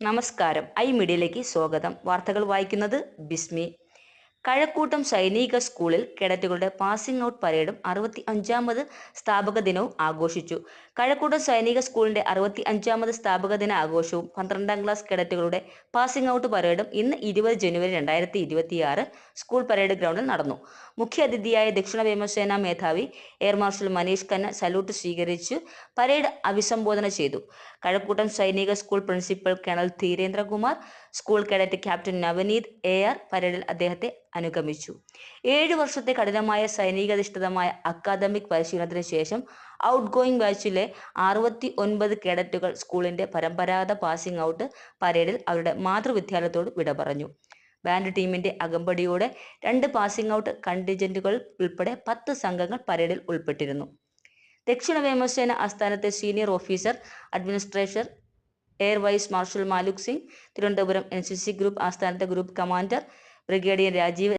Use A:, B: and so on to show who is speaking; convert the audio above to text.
A: നമസ്കാരം. ഐ മീഡിയയിലേക്ക് സ്വാഗതം. വാർത്തകൾ വായിക്കുന്നത് ബിസ്മി കഴക്കൂട്ടം സൈനിക സ്കൂളിൽ കേഡറ്റുകളുടെ പാസിംഗ് ഔട്ട് പരേഡും അറുപത്തി അഞ്ചാമത് സ്ഥാപക ദിനവും ആഘോഷിച്ചു. കഴക്കൂട്ടം സൈനിക സ്കൂളിന്റെ അറുപത്തി അഞ്ചാമത് സ്ഥാപക ദിന ആഘോഷവും പന്ത്രണ്ടാം ക്ലാസ് കേഡറ്റുകളുടെ പാസിംഗ് ഔട്ട് പരേഡും ഇന്ന് ഇരുപത് ജനുവരി രണ്ടായിരത്തി ഇരുപത്തിയാറ് സ്കൂൾ പരേഡ് ഗ്രൗണ്ടിൽ നടന്നു. മുഖ്യാതിഥിയായ ദക്ഷിണ വ്യോമസേന മേധാവി air marshal Manish Khanna salute സ്വീകരിച്ച് പരേഡ് അഭിസംബോധന ചെയ്തു. കഴക്കൂട്ടം സൈനിക school principal colonel Dhirendrakumar school cadet captain Navaneeth A R പരേഡിൽ അദ്ദേഹത്തെ അനുഗമിച്ചു. ഏഴു വർഷത്തെ കഠിനമായ സൈനികാധിഷ്ഠിതമായ അക്കാദമിക് പരിശീലനത്തിന് ശേഷം ഔട്ട് ഗോയിങ് ബാച്ചിലെ അറുപത്തി ഒൻപത് കേഡറ്റുകൾ സ്കൂളിന്റെ പരമ്പരാഗത പാസിംഗ് ഔട്ട് പരേഡിൽ അവരുടെ മാതൃവിദ്യാലയത്തോട് വിട പറഞ്ഞു. ബാൻഡ് ടീമിന്റെ അകമ്പടിയോടെ രണ്ട് പാസിംഗ് ഔട്ട് കണ്ടിജന്റുകൾ ഉൾപ്പെടെ പത്ത് സംഘങ്ങൾ പരേഡിൽ ഉൾപ്പെട്ടിരുന്നു. ദക്ഷിണ വ്യോമസേന ആസ്ഥാനത്തെ senior officer administrator air vice marshal Maluk Singh Thiruvananthapuram N C C group ആസ്ഥാനത്തെ group commander brigadier Rajeev